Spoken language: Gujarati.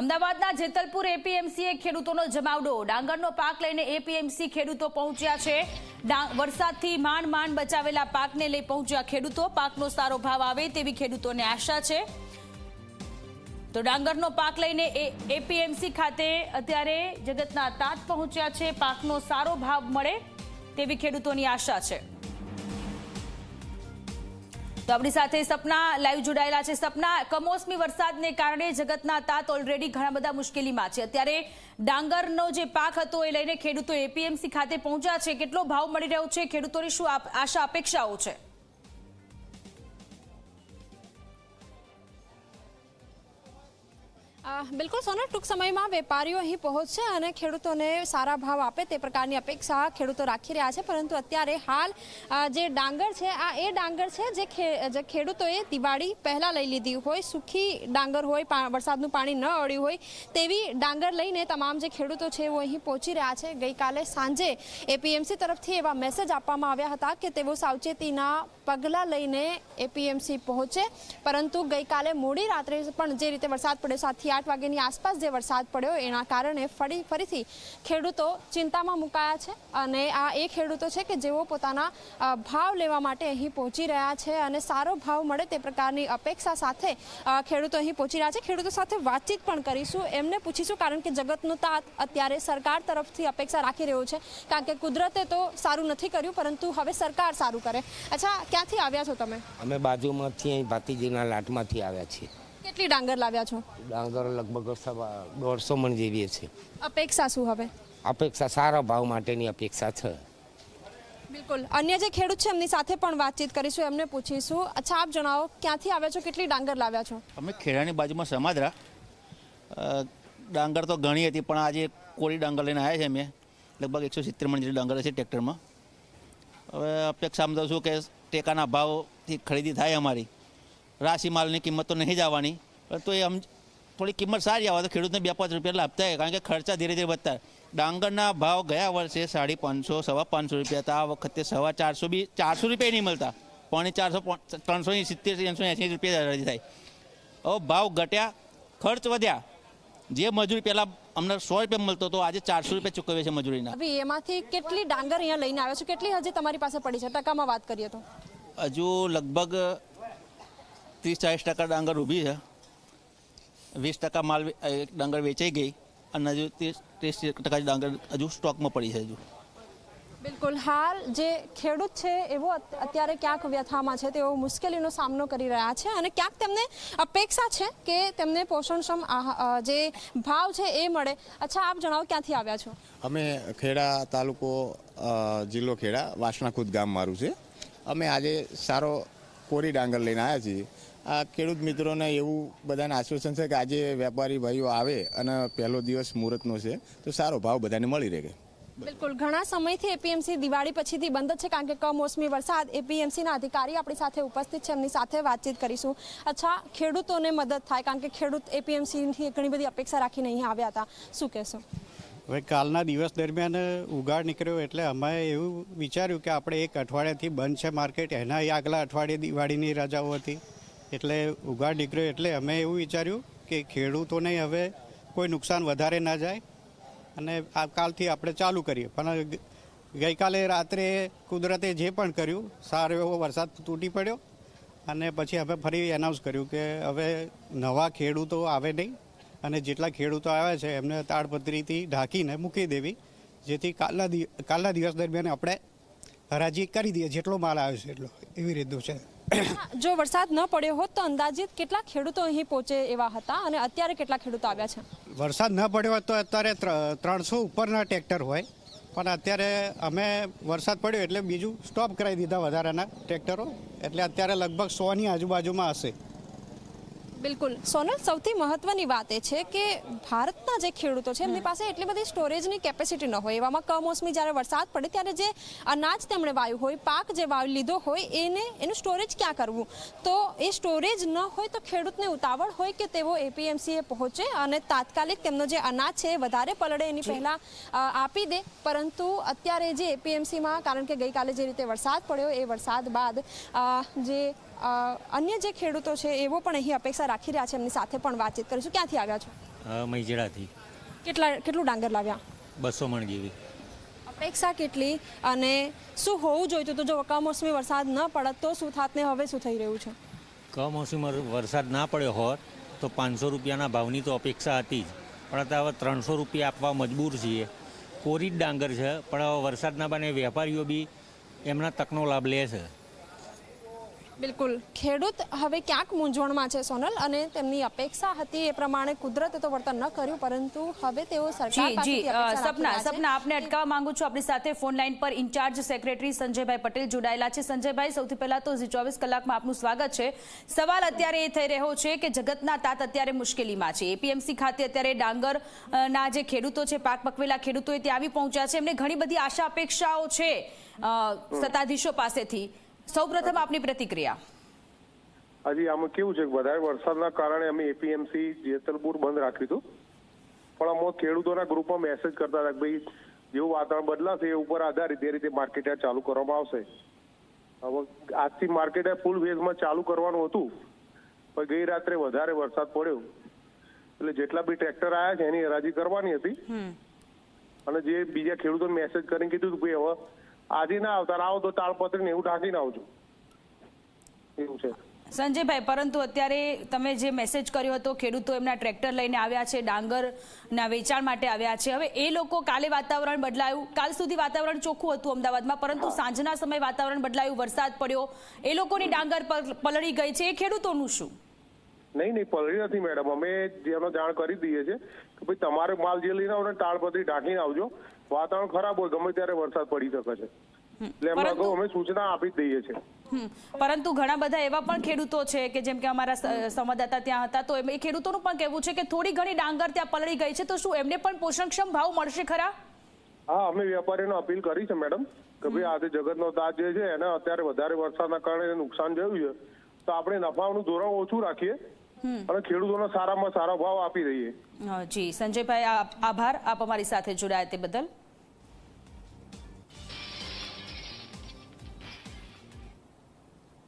અમદાવાદના જેતલપુર એપીએમસીએ ખેડૂતોનો જમાવડો. ડાંગરનો પાક લઈને એપીએમસી ખેડૂતો પહોંચ્યા છે. વરસાદથી માંડ માંડ બચાવેલા પાકને લઈ પહોંચ્યા ખેડૂતો. પાકનો સારો ભાવ આવે તેવી ખેડૂતોને આશા છે. તો ડાંગરનો પાક લઈને એપીએમસી ખાતે અત્યારે જગતના તાત પહોંચ્યા છે. પાકનો સારો ભાવ મળે તેવી ખેડૂતોની આશા છે. તો આપણી સાથે સપના લાઈવ જોડાયેલા છે. સપના, કમોસમી વરસાદને કારણે જગતના તાત ઓલરેડી ઘણા બધા મુશ્કેલીમાં છે. અત્યારે ડાંગરનો જે પાક હતો એ લઈને ખેડૂતો એપીએમસી ખાતે પહોંચ્યા છે. કેટલો ભાવ મળી રહ્યો છે? ખેડૂતોની શું આશા, અપેક્ષાઓ છે? બિલકુલ સોનલ, ટૂંક સમયમાં વેપારીઓ અહીં પહોંચશે અને ખેડૂતોને સારા ભાવ આપે તે પ્રકારની અપેક્ષા ખેડૂતો રાખી રહ્યા છે. પરંતુ અત્યારે હાલ જે ડાંગર છે, આ એ ડાંગર છે જે જે ખેડૂતોએ દિવાળી પહેલાં લઈ લીધી હોય સૂકી ડાંગર હોય વરસાદનું પાણી ન અડ્યું હોય, તેવી ડાંગર લઈને તમામ જે ખેડૂતો છે એઓ અહીં પહોંચી રહ્યા છે. ગઈકાલે સાંજે એપીએમસી તરફથી એવા મેસેજ આપવામાં આવ્યા હતા કે તેઓ સાવચેતીના પગલાં લઈને એપીએમસી પહોંચે. પરંતુ ગઈકાલે મોડી રાત્રે પણ જે રીતે વરસાદ પડ્યો સાતથી આઠ વાગ્યાની આસપાસ જે વરસાદ પડ્યો એના કારણે ફરી ફરીથી ખેડૂતો ચિંતામાં મુકાયા છે અને આ એ ખેડૂતો છે કે જેઓ પોતાના ભાવ લેવા માટે અહીં પહોંચી રહ્યા છે અને સારો ભાવ મળે તે પ્રકારની અપેક્ષા સાથે ખેડૂતો અહીં પહોંચી રહ્યા છે. ખેડૂતો સાથે વાતચીત પણ કરીશું. એમને પૂછીશું કારણ કે જગતનું તાત અત્યારે સરકાર તરફથી અપેક્ષા રાખી રહ્યું છે. કારણ કે કુદરતે તો સારું નથી કર્યું, પરંતુ હવે સરકાર સારું કરે. અચ્છા, ક્યાંથી આવ્યા છો તમે? અમે બાજુમાંથી અહીં ભાતીજીના લાટમાંથી આવ્યા છીએ. કેટલી ડાંગર લાવ્યા છો? ડાંગર લગભગ દોઢસો મણ જેવી છે. અપેક્ષા શું હવે? અપેક્ષા સારા ભાવ માટેની અપેક્ષા છે. બિલકુલ. અન્ય જે ખેડૂત છે એમની સાથે પણ વાતચીત કરીશું એમને પૂછીશું. અચ્છા આપ જણાવો ક્યાંથી આવ્યા છો કેટલી ડાંગર લાવ્યા છો? અમે ખેડાની બાજુમાં સમાદરા ડાંગર તો ઘણી હતી પણ આજે કોરી ડાંગર લઈને આવ્યા છે અમે. લગભગ એકસો સિત્તેર મણ જેટલી ડાંગર છે ટ્રેક્ટરમાં. હવે અપેક્ષામાં તો શું કે ટેકાના ભાવથી ખરીદી થાય અમારી. રાશી માલની કિંમત તો નહીં જ આવવાની પણ તો એ આમ થોડી કિંમત સારી આવે તો ખેડૂતને બે પાંચ રૂપિયા લાભતા કારણ કે ખર્ચા ધીરે ધીરે વધતા. ડાંગરના ભાવ ગયા વર્ષે સાડી પાંચસો સવા પાંચસો રૂપિયા હતા. આ વખતે સવા ચારસો બી ચારસો રૂપિયા નહીં મળતા. પોણી ચારસો ત્રણસો સિત્તેર ત્રણસો એંસી રૂપિયા થાય. હવે ભાવ ઘટ્યા ખર્ચ વધ્યા. જે મજૂરી પહેલાં અમને સો રૂપિયા મળતો હતો આજે ચારસો રૂપિયા ચૂકવે છે મજૂરીના. હવે એમાંથી કેટલી ડાંગર અહીંયા લઈને આવ્યા છો? કેટલી હજી તમારી પાસે પડી છે? ટકામાં વાત કરીએ તો. હજુ લગભગ ત્રીસ ચાલીસ ટકા ડાંગર ઊભી છે. વીસ ટકા માલ ડાંગર વેચાઈ ગઈ અને હજુ ત્રીસ ત્રીસ ટકા ડાંગર હજુ સ્ટોકમાં પડી છે હજુ. બિલકુલ. હાલ જે ખેડૂત છે એવો અત્યારે ક્યાંક વ્યથામાં છે તેઓ મુશ્કેલીનો સામનો કરી રહ્યા છે અને ક્યાંક તેમને અપેક્ષા છે કે તેમને પોષણક્ષમ આહા- જે ભાવ છે એ મળે. અચ્છા આપ જણાવો ક્યાંથી આવ્યા છો? અમે ખેડા તાલુકો જિલ્લો ખેડા વાસણાખુદ ગામ મારું છે. અમે આજે સારો કોરી ડાંગર લઈને આવ્યા છીએ. આ ખેડૂત મિત્રોને એવું બધાને આશ્વાસન છે કે આજે વેપારી ભાઈઓ આવે અને પહેલો દિવસ મુહૂર્તનો છે તો સારો ભાવ બધાને મળી રહે. બિલકુલ. ઘણા સમયથી એપીએમસી દિવાળી પછીથી બંધ જ છે કારણ કે કમોસમી વરસાદ એપીએમસીના અધિકારી આપણી સાથે ઉપસ્થિત છે. એમની સાથે વાતચીત કરીશું. અચ્છા ખેડૂતોને મદદ થાય કારણ કે ખેડૂત એપીએમસીથી ઘણી બધી અપેક્ષા રાખીને અહીં આવ્યા હતા. શું કહેશો? હવે કાલના દિવસ દરમિયાન ઉગાડ નીકળ્યો એટલે અમે એવું વિચાર્યું કે આપણે એક અઠવાડિયાથી બંધ છે માર્કેટ. એના આગલા અઠવાડિયે દિવાળીની રજાઓ હતી. એટલે ઉઘાડ નીકળ્યો એટલે અમે એવું વિચાર્યું કે ખેડૂતોને હવે કોઈ નુકસાન વધારે ના જાય અને આ કાલથી આપણે ચાલુ કરીએ. પણ ગઈકાલે રાત્રે કુદરતે જે પણ કર્યું, સારો એવો વરસાદ તૂટી પડ્યો અને પછી અમે ફરી એનાઉન્સ કર્યું કે હવે નવા ખેડૂતો આવે નહીં અને જેટલા ખેડૂતો આવ્યા છે એમને તાડપત્રીથી ઢાંકીને મૂકી દેવી, જેથી કાલના કાલના દિવસ દરમિયાન આપણે હરાજી કરી દઈએ, જેટલો માલ આવ્યો છે એટલો. એવી રીતનું છે. જો વરસાદ ન પડ્યો હોત તો અંદાજિત કેટલા ખેડૂતો અહીં પહોંચે એવા હતા અને અત્યારે કેટલા ખેડૂતો આવ્યા છે? વરસાદ ન પડ્યો હોત તો અત્યારે ત્ર- ત્રણસો ઉપરના ટ્રેક્ટર હોય. પણ અત્યારે અમે વરસાદ પડ્યો એટલે બીજું સ્ટોપ કરાવી દીધા વધારાના ટ્રેક્ટરો એટલે અત્યારે લગભગ સોની આજુબાજુમાં હશે. બિલકુલ. સોનલ સૌથી મહત્વની વાત એ છે કે ભારતના જે ખેડૂતો છે એમની પાસે એટલી બધી સ્ટોરેજની કેપેસિટી ન હોય. એવામાં કમોસમી જ્યારે વરસાદ પડે ત્યારે જે અનાજ તેમણે વાવ્યું હોય પાક જે વાવી લીધો હોય એને એનું સ્ટોરેજ ક્યાં કરવું? તો એ સ્ટોરેજ ન હોય તો ખેડૂતને ઉતાવળ હોય કે તેઓ એપીએમસીએ પહોંચે અને તાત્કાલિક તેમનો જે અનાજ છે એ વધારે પલળે એની પહેલાં આપી દે. પરંતુ અત્યારે જે એપીએમસીમાં કારણ કે ગઈકાલે જે રીતે વરસાદ પડ્યો એ વરસાદ બાદ જે અન્ય જે ખેડૂતો છે એવો પણ અહીં અપેક્ષા રાખી રહ્યા છે એમની સાથે પણ વાતચીત કરીશું. ક્યાંથી આવ્યા છો? અ, મહીજડાથી. કેટલા કેટલું ડાંગર લાવ્યા? બસો મણ જેવી. અપેક્ષા કેટલી? અને શું હોવું જોઈતું હતું? જો કમોસમી વરસાદ ન પડત તો શું થાત ને હવે શું થઈ રહ્યું છે? કમોસમી વરસાદ ના પડ્યો હોત તો પાંચસો રૂપિયાના ભાવની તો અપેક્ષા હતી જ. પણ અત્યારે હવે ત્રણસો રૂપિયા આપવા મજબૂર છીએ. કોરી જ ડાંગર છે પણ હવે વરસાદના બાને વેપારીઓ બી એમના તકનો લાભ લે છે. બિલકુલ. ખેડૂત હવે ક્યાંક મૂંઝવણમાં છે સોનલ અને તેમની અપેક્ષા હતી એ પ્રમાણે કુદરતે તો વર્તન ન કર્યું પરંતુ હવે તેઓ સરકાર જી સપના સપના આપને અટકાવવા માંગુ છું. આપણી સાથે ફોન લાઈન પર ઇન્ચાર્જ સેક્રેટરી સંજયભાઈ પટેલ જોડાયેલા છે. સંજયભાઈ સૌથી પહેલા તો ચોવીસ કલાકમાં આપનું સ્વાગત છે. સવાલ અત્યારે એ થઈ રહ્યો છે કે જગતના તાત અત્યારે મુશ્કેલીમાં છે. એપીએમસી ખાતે અત્યારે ડાંગરના જે ખેડૂતો છે પાક પકવેલા ખેડૂતો એ ત્યાં આવી પહોંચ્યા છે. એમને ઘણી બધી આશા અપેક્ષાઓ છે સત્તાધીશો પાસેથી. સૌપ્રથમ આપની પ્રતિક્રિયા. હજી આમાં કેવું છે કે વધારે વરસાદના કારણે અમે એપીએમસી જેતલપુર બંધ રાખ્યું હતું. પણ અમે ખેડૂતોના ગ્રુપમાં મેસેજ કરતા હતા કે ભાઈ જેવું વાતાવરણ બદલાશે એ ઉપર આધારિત એ રીતે માર્કેટ ચાલુ કરવામાં આવશે. હવે આજથી માર્કેટ ફૂલ વેઝમાં ચાલુ કરવાનું હતું. પણ ગઈ રાત્રે વધારે વરસાદ પડ્યો. એટલે જેટલા બી ટ્રેક્ટર આવ્યા છે એની હરાજી કરવાની હતી. અને જે બીજા ખેડૂતોને મેસેજ કરીને કીધું હતું ભાઈ હવે આજે ના આવતા આવો તો તાળપત્રી ને એવું ઢાંકીને આવજો એવું છે. સંજયભાઈ પરંતુ અત્યારે તમે જે મેસેજ કર્યો હતો ખેડૂતો એમના ટ્રેક્ટર લઈને આવ્યા છે ડાંગરના વેચાણ માટે આવ્યા છે. હવે એ લોકો કાલે વાતાવરણ બદલાયું. કાલ સુધી વાતાવરણ ચોખ્ખું હતું અમદાવાદમાં પરંતુ સાંજના સમયે વાતાવરણ બદલાયું વરસાદ પડ્યો. એ લોકોની ડાંગર પલ- પલળી ગઈ છે. એ ખેડૂતોનું શું? નહીં નહીં પલળી નથી મેડમ. અમે જેનો જાણ કરી દઈએ છીએ કે ભાઈ તમારે માલ જે લઈને આવો ને તાળપત્રી ઢાંકીને આવજો. વાતાવરણ ખરાબ હોય ગમે ત્યારે વરસાદ પડી શકે છે. એટલે એમને પરંતુ- અગાઉ અમે સૂચના આપી જ દઈએ છીએ. પરંતુ ઘણા બધા એવા પણ ખેડૂતો છે કે જેમ કે અમારા સંવાદદાતા ત્યાં હતા તો એ ખેડૂતોનું પણ કહેવું છે કે થોડી ઘણી ડાંગર ત્યાં પલળી ગઈ છે તો શું એમને પણ પોષણક્ષમ ભાવ મળશે ખરા? હા અમે વેપારીનો અપીલ કરી છે મેડમ કે ભાઈ આજે જગતનો તાજ જે છે એને અત્યારે વધારે વરસાદના કારણે નુકસાન થયું છે તો આપણે નફાનું ધોરણ ઓછું રાખીએ અને ખેડૂતોને સારામાં સારા ભાવ આપી દઈએ. જી સંજયભાઈ આભાર. આપ અમારી સાથે જોડાયા તે બદલ.